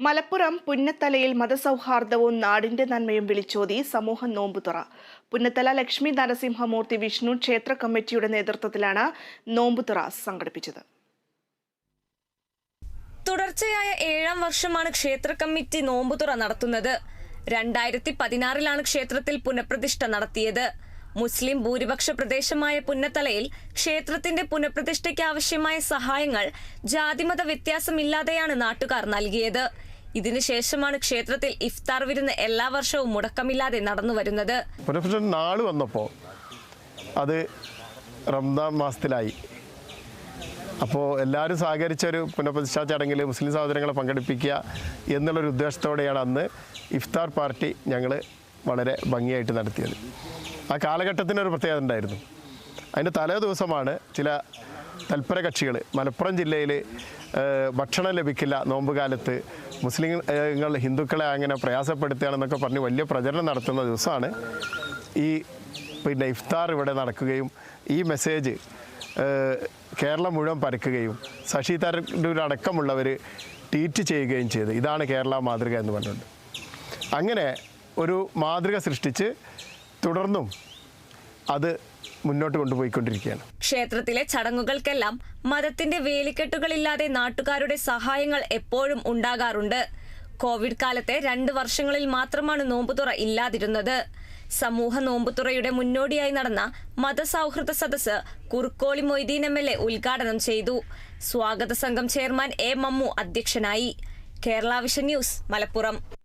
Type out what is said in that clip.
മലപ്പുറം പുന്നത്തലയിൽ മതസൗഹാർദ്ദവും നാടിന്റെ നന്മയും വിളിച്ചോതി സമൂഹ നോമ്പുതുറ. പുന്നത്തല ലക്ഷ്മി നരസിംഹമൂർത്തി വിഷ്ണു ക്ഷേത്ര കമ്മിറ്റിയുടെ നേതൃത്വത്തിലാണ് നോമ്പുതുറ സംഘടിപ്പിച്ചത്. തുടർച്ചയായ ഏഴാം വർഷമാണ് ക്ഷേത്ര കമ്മിറ്റി നോമ്പുതുറ നടത്തുന്നത്. രണ്ടായിരത്തി പതിനാറിലാണ് ക്ഷേത്രത്തിൽ പുനഃപ്രതിഷ്ഠ നടത്തിയത്. മുസ്ലിം ഭൂരിപക്ഷ പ്രദേശമായ പുന്നത്തലയിൽ ക്ഷേത്രത്തിന്റെ പുനഃപ്രതിഷ്ഠയ്ക്ക് ആവശ്യമായ സഹായങ്ങൾ ജാതിമത വ്യത്യാസമില്ലാതെയാണ് നാട്ടുകാർ നൽകിയത്. ഇതിനുശേഷമാണ് ക്ഷേത്രത്തിൽ ഇഫ്താർ വിരുന്ന് എല്ലാ വർഷവും മുടക്കമില്ലാതെ നടന്നു വരുന്നത്. നാൾ നാൾ വന്നപ്പോൾ അത് റംദാൻ മാസത്തിലായി. അപ്പോൾ എല്ലാവരും സഹകരിച്ച ഒരു പുനഃപ്രതിഷ്ഠാ ചടങ്ങിൽ മുസ്ലിം സഹോദരങ്ങളെ പങ്കെടുപ്പിക്കുക എന്നുള്ളൊരു ഉദ്ദേശത്തോടെയാണ് അന്ന് ഇഫ്താർ പാർട്ടി ഞങ്ങൾ വളരെ ഭംഗിയായിട്ട് നടത്തിയത്. ആ കാലഘട്ടത്തിനൊരു പ്രത്യേകത ഉണ്ടായിരുന്നു. അതിന്റെ തലേ ദിവസമാണ് ചില തൽപര കക്ഷികൾ മലപ്പുറം ജില്ലയിൽ ഭക്ഷണം ലഭിക്കില്ല നോമ്പ് കാലത്ത് മുസ്ലിങ്ങൾ ഹിന്ദുക്കളെ അങ്ങനെ പ്രയാസപ്പെടുത്തുകയാണെന്നൊക്കെ പറഞ്ഞ് വലിയ പ്രചരണം നടത്തുന്ന ദിവസമാണ്. ഈ പിന്നെ ഇഫ്താർ ഇവിടെ നടക്കുകയും ഈ മെസ്സേജ് കേരളം മുഴുവൻ പരക്കുകയും ശശി തരൂർ അടക്കമുള്ളവർ ട്വീറ്റ് ചെയ്യുകയും ചെയ്ത്. ഇതാണ് കേരള മാതൃക എന്ന് പറഞ്ഞുകൊണ്ട്. അങ്ങനെ ഒരു മാതൃക സൃഷ്ടിച്ച് തുടർന്നും അത് മുന്നോട്ട് കൊണ്ടുപോയിക്കൊണ്ടിരിക്കുകയാണ്. ക്ഷേത്രത്തിലെ ചടങ്ങുകൾക്കെല്ലാം മതത്തിന്റെ വേലിക്കെട്ടുകളില്ലാതെ നാട്ടുകാരുടെ സഹായങ്ങൾ എപ്പോഴും ഉണ്ടാകാറുണ്ട്. കോവിഡ് കാലത്തെ രണ്ട് വർഷങ്ങളിൽ മാത്രമാണ് നോമ്പുതുറ ഇല്ലാതിരുന്നത്. സമൂഹ നോമ്പുതുറയുടെ മുന്നോടിയായി നടന്ന മതസൗഹൃദ സദസ് Kurukkoli Moideen M L A ഉദ്ഘാടനം ചെയ്തു. സ്വാഗത സംഘം ചെയർമാൻ എ മമ്മു അധ്യക്ഷനായി. Kerala vision news Malappuram.